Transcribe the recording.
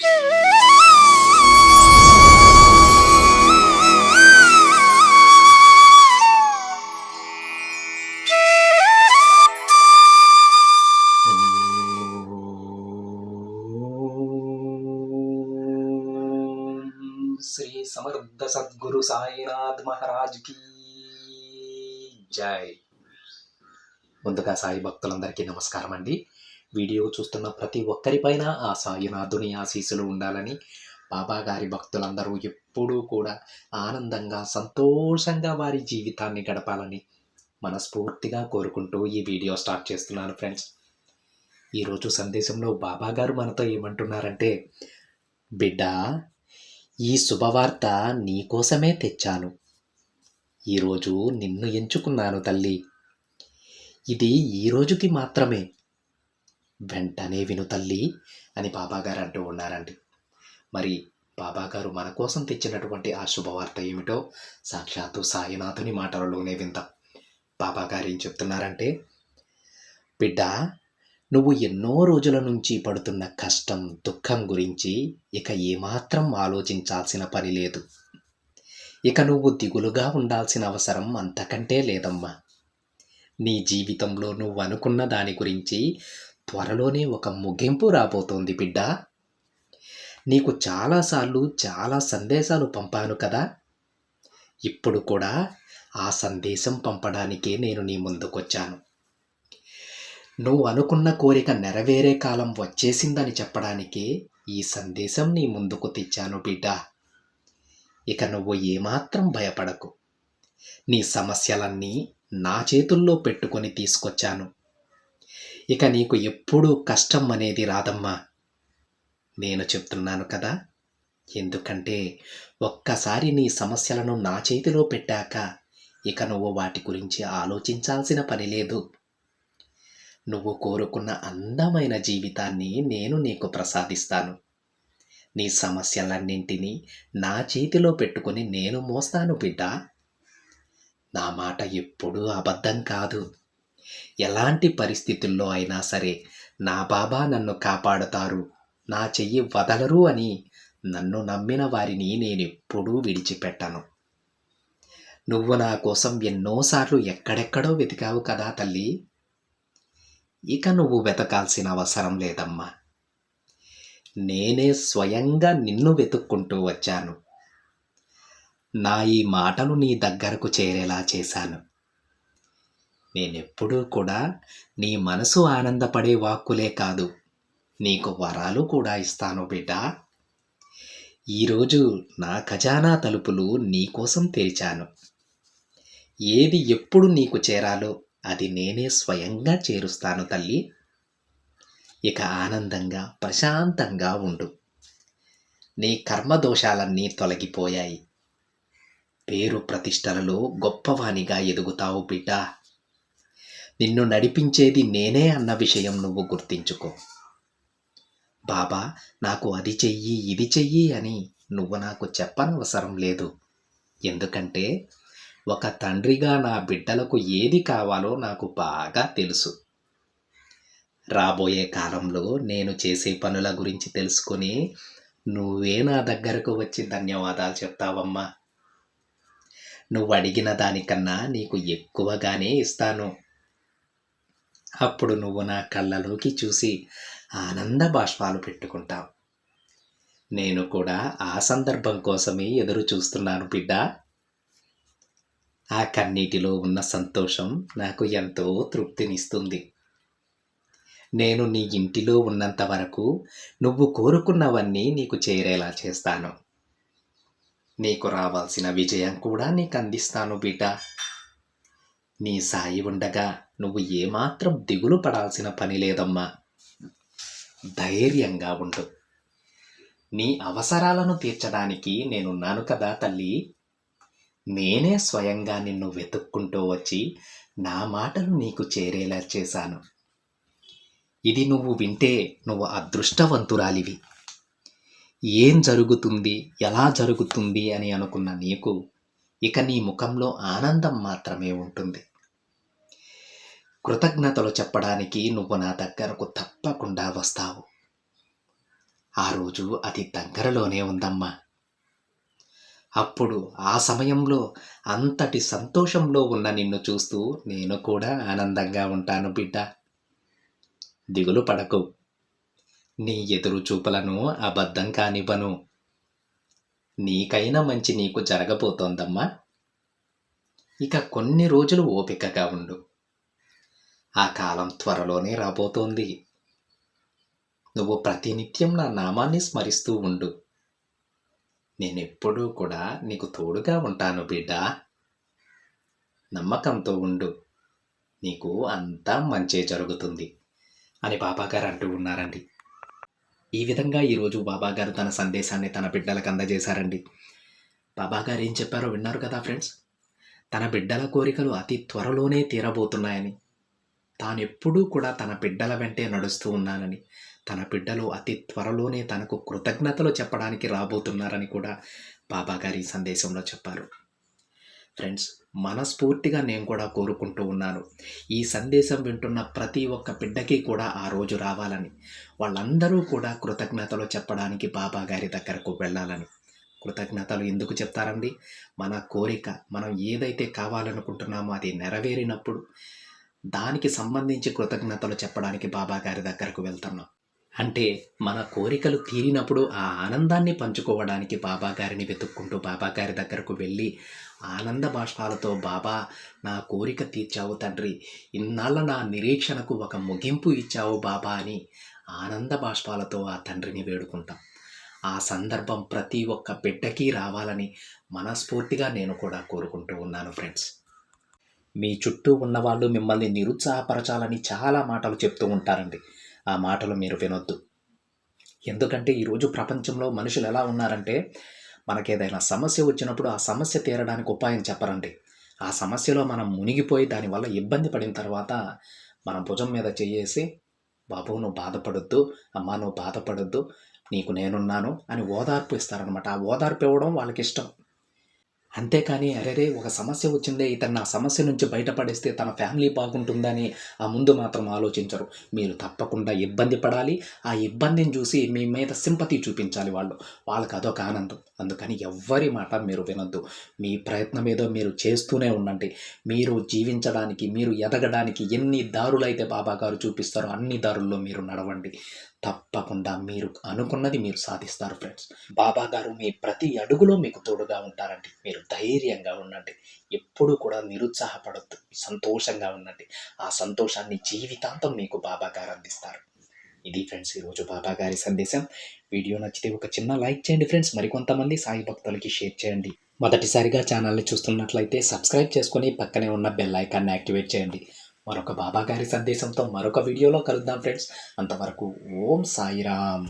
శ్రీ సమర్థ సద్గురు సాయినాథ్ మహారాజ్కి జై. ముందుగా సాయి భక్తులందరికీ నమస్కారం అండి. వీడియో చూస్తున్న ప్రతి ఒక్కరిపైన ఆ సాయినాథుని ఆశీస్సులు ఉండాలని బాబా గారి భక్తులందరూ ఎప్పుడూ కూడా ఆనందంగా సంతోషంగా వారి జీవితాన్ని గడపాలని మనస్ఫూర్తిగా కోరుకుంటూ ఈ వీడియో స్టార్ట్ చేస్తున్నాను ఫ్రెండ్స్. ఈరోజు సందేశంలో బాబా గారు మనతో ఏమంటున్నారంటే బిడ్డ ఈ శుభవార్త నీకోసమే తెచ్చాను. ఈరోజు నిన్ను ఎంచుకున్నాను తల్లి. ఇది ఈ రోజుకి మాత్రమే. వెంటనే విను తల్లి అని బాబాగారు అంటూ ఉన్నారండి. మరి బాబాగారు మన కోసం తెచ్చినటువంటి ఆ శుభవార్త ఏమిటో సాక్షాత్తు సాయినాథుని మాటలలోనే విందాం. బాబాగారు ఏం చెప్తున్నారంటే బిడ్డ నువ్వు ఎన్నో రోజుల నుంచి పడుతున్న కష్టం దుఃఖం గురించి ఇక ఏమాత్రం ఆలోచించాల్సిన పని లేదు. ఇక నువ్వు దిగులుగా ఉండాల్సిన అవసరం అంతకంటే లేదమ్మా. నీ జీవితంలో నువ్వు అనుకున్న దాని గురించి త్వరలోనే ఒక ముగింపు రాబోతోంది బిడ్డ. నీకు చాలాసార్లు చాలా సందేశాలు పంపాను కదా. ఇప్పుడు కూడా ఆ సందేశం పంపడానికే నేను నీ ముందుకొచ్చాను. నువ్వు అనుకున్న కోరిక నెరవేరే కాలం వచ్చేసిందని చెప్పడానికే ఈ సందేశం నీ ముందుకు తెచ్చాను బిడ్డ. ఇక నువ్వు ఏమాత్రం భయపడకు. నీ సమస్యలన్నీ నా చేతుల్లో పెట్టుకొని తీసుకొచ్చాను. ఇక నీకు ఎప్పుడూ కష్టం అనేది రాదమ్మా. నేను చెప్తున్నాను కదా. ఎందుకంటే ఒక్కసారి నీ సమస్యలను నా చేతిలో పెట్టాక ఇక నువ్వు వాటి గురించి ఆలోచించాల్సిన పని లేదు. నువ్వు కోరుకున్న అందమైన జీవితాన్ని నేను నీకు ప్రసాదిస్తాను. నీ సమస్యలన్నింటినీ నా చేతిలో పెట్టుకొని నేను మోస్తాను బిడ్డ. నా మాట ఎప్పుడూ అబద్ధం కాదు. ఎలాంటి పరిస్థితుల్లో అయినా సరే నా బాబా నన్ను కాపాడుతారు. నా చెయ్యి వదలరు అని నన్ను నమ్మిన వారిని నేనెప్పుడూ విడిచిపెట్టను. నువ్వు నా కోసం ఎన్నోసార్లు ఎక్కడెక్కడో వెతికావు కదా తల్లి. ఇక నువ్వు వెతకాల్సిన అవసరం లేదమ్మా. నేనే స్వయంగా నిన్ను వెతుక్కుంటూ వచ్చాను. నా ఈ మాటలు నీ దగ్గరకు చేరేలా చేశాను. నేనెప్పుడూ కూడా నీ మనసు ఆనందపడే వాక్కులే కాదు. నీకు వరాలు కూడా ఇస్తాను బిడ్డ. ఈరోజు నా ఖజానా తలుపులు నీకోసం తెరిచాను. ఏది ఎప్పుడు నీకు చేరాలో అది నేనే స్వయంగా చేరుస్తాను తల్లి. ఇక ఆనందంగా ప్రశాంతంగా ఉండు. నీ కర్మదోషాలన్నీ తొలగిపోయాయి. పేరు ప్రతిష్టలలో గొప్పవానిగా ఎదుగుతావు బిడ్డ. నిన్ను నడిపించేది నేనే అన్న విషయం నువ్వు గుర్తించుకో. బాబా నాకు అది చెయ్యి ఇది చెయ్యి అని నువ్వు నాకు చెప్పనవసరం లేదు. ఎందుకంటే ఒక తండ్రిగా నా బిడ్డలకు ఏది కావాలో నాకు బాగా తెలుసు. రాబోయే కాలంలో నేను చేసే పనుల గురించి తెలుసుకొని నువ్వే నా దగ్గరకు వచ్చి ధన్యవాదాలు చెప్తావమ్మా. నువ్వు అడిగిన దానికన్నా నీకు ఎక్కువగానే ఇస్తాను. అప్పుడు నువ్వు నా కళ్ళలోకి చూసి ఆనంద బాష్పాలు పెట్టుకుంటావు. నేను కూడా ఆ సందర్భం కోసమే ఎదురు చూస్తున్నాను బిడ్డ. ఆ కన్నీటిలో ఉన్న సంతోషం నాకు ఎంతో తృప్తినిస్తుంది. నేను నీ ఇంటిలో ఉన్నంత వరకు నువ్వు కోరుకున్నవన్నీ నీకు చేరేలా చేస్తాను. నీకు రావాల్సిన విజయం కూడా నీకు అందిస్తాను బిడ్డ. నీ సాయి ఉండగా నువ్వు ఏమాత్రం దిగులు పడాల్సిన పని లేదమ్మా. ధైర్యంగా ఉండు. నీ అవసరాలను తీర్చడానికి నేనున్నాను కదా తల్లి. నేనే స్వయంగా నిన్ను వెతుక్కుంటూ వచ్చి నా మాటలు నీకు చేరేలా చేశాను. ఇది నువ్వు వింటే నువ్వు అదృష్టవంతురాలివి. ఏం జరుగుతుంది ఎలా జరుగుతుంది అని అనుకున్న నీకు ఇక నీ ముఖంలో ఆనందం మాత్రమే ఉంటుంది. కృతజ్ఞతలు చెప్పడానికి నువ్వు నా దగ్గరకు తప్పకుండా వస్తావు. ఆ రోజు అది దగ్గరలోనే ఉందమ్మా. అప్పుడు ఆ సమయంలో అంతటి సంతోషంలో ఉన్న నిన్ను చూస్తూ నేను కూడా ఆనందంగా ఉంటాను బిడ్డ. దిగులు పడకు. నీ ఎదురు చూపులను అబద్ధం కానివ్వను. నీకైనా మంచి నీకు జరగబోతోందమ్మా. ఇక కొన్ని రోజులు ఓపికగా ఉండు. ఆ కాలం త్వరలోనే రాబోతోంది. నువ్వు ప్రతినిత్యం నా నామాన్ని స్మరిస్తూ ఉండు. నేనెప్పుడూ కూడా నీకు తోడుగా ఉంటాను బిడ్డ. నమ్మకంతో ఉండు. నీకు అంతా మంచే జరుగుతుంది అని బాబాగారు అంటూ ఉన్నారండి. ఈ విధంగా ఈరోజు బాబాగారు తన సందేశాన్ని తన బిడ్డలకు అందజేశారండి. బాబాగారు ఏం చెప్పారో విన్నారు కదా ఫ్రెండ్స్? తన బిడ్డల కోరికలు అతి త్వరలోనే తీరబోతున్నాయని. తానెప్పుడూ కూడా తన బిడ్డల వెంటే నడుస్తూ ఉన్నానని తన బిడ్డలు అతి త్వరలోనే తనకు కృతజ్ఞతలు చెప్పడానికి రాబోతున్నారని కూడా బాబాగారి సందేశంలో చెప్పారు. ఫ్రెండ్స్ మనస్ఫూర్తిగా నేను కూడా కోరుకుంటూ ఉన్నాను. ఈ సందేశం వింటున్న ప్రతి ఒక్క బిడ్డకి కూడా ఆ రోజు రావాలని వాళ్ళందరూ కూడా కృతజ్ఞతలు చెప్పడానికి బాబా గారి దగ్గరకు వెళ్ళాలని. కృతజ్ఞతలు ఎందుకు చెప్తారండి? మన కోరిక మనం ఏదైతే కావాలనుకుంటున్నామో అది నెరవేరినప్పుడు దానికి సంబంధించి కృతజ్ఞతలు చెప్పడానికి బాబా గారి దగ్గరకు వెళ్తున్నాం. అంటే మన కోరికలు తీరినప్పుడు ఆ ఆనందాన్ని పంచుకోవడానికి బాబా గారిని వెతుక్కుంటూ బాబా గారి దగ్గరకు వెళ్ళి ఆనంద బాష్పాలతో బాబా నా కోరిక తీర్చావు తండ్రి. ఇన్నాళ్ళ నా నిరీక్షణకు ఒక ముగింపు ఇచ్చావు బాబా అని ఆనంద బాష్పాలతో ఆ తండ్రిని వేడుకుంటాం. ఆ సందర్భం ప్రతి ఒక్క బిడ్డకి రావాలని మనస్ఫూర్తిగా నేను కూడా కోరుకుంటూ ఉన్నాను ఫ్రెండ్స్. మీ చుట్టూ ఉన్నవాళ్ళు మిమ్మల్ని నిరుత్సాహపరచాలని చాలా మాటలు చెప్తూ ఉంటారండి. ఆ మాటలు మీరు వినొద్దు. ఎందుకంటే ఈరోజు ప్రపంచంలో మనుషులు ఎలా ఉన్నారంటే మనకేదైనా సమస్య వచ్చినప్పుడు ఆ సమస్య తీరడానికి ఉపాయం చెప్పరండి. ఆ సమస్యలో మనం మునిగిపోయి దానివల్ల ఇబ్బంది పడిన తర్వాత మనం భుజం మీద చేయేసి బాబు నువ్వు బాధపడొద్దు. అమ్మా నువ్వు బాధపడొద్దు. నీకు నేనున్నాను అని ఓదార్పు ఇస్తారనమాట ఆ ఓదార్పు ఇవ్వడం వాళ్ళకి ఇష్టం అంతేకాని అరేరే ఒక సమస్య వచ్చిందే ఇతను నా సమస్య నుంచి బయటపడేస్తే తన ఫ్యామిలీ బాగుంటుందని ఆ ముందు మాత్రం ఆలోచించరు. మీరు తప్పకుండా ఇబ్బంది పడాలి. ఆ ఇబ్బందిని చూసి మీ మీద సింపతి చూపించాలి వాళ్ళు. వాళ్ళకి అదొక ఆనందం. అందుకని ఎవ్వరి మాట మీరు వినొద్దు. మీ ప్రయత్నం ఏదో మీరు చేస్తూనే ఉండండి. మీరు జీవించడానికి మీరు ఎదగడానికి ఎన్ని దారులైతే బాబా గారు చూపిస్తారో అన్ని దారుల్లో మీరు నడవండి. తప్పకుండా మీరు అనుకున్నది మీరు సాధిస్తారు ఫ్రెండ్స్ బాబా గారు మీ ప్రతి అడుగులో మీకు తోడుగా ఉంటారండి మీరు ధైర్యంగా ఉండండి. ఎప్పుడూ కూడా నిరుత్సాహపడద్దు. సంతోషంగా ఉండండి. ఆ సంతోషాన్ని జీవితాంతం మీకు బాబా గారు అందిస్తారు. ఇది ఫ్రెండ్స్ ఈరోజు బాబా గారి సందేశం. వీడియో నచ్చితే ఒక చిన్న లైక్ చేయండి ఫ్రెండ్స్ మరికొంతమంది సాయి భక్తులకి షేర్ చేయండి. మొదటిసారిగా ఛానల్ని చూస్తున్నట్లయితే సబ్స్క్రైబ్ చేసుకొని పక్కనే ఉన్న బెల్ ఐకాన్ని యాక్టివేట్ చేయండి. మరొక బాబా గారి సందేశంతో మరొక వీడియోలో కలుద్దాం ఫ్రెండ్స్. అంతవరకు ఓం సాయిరామ్.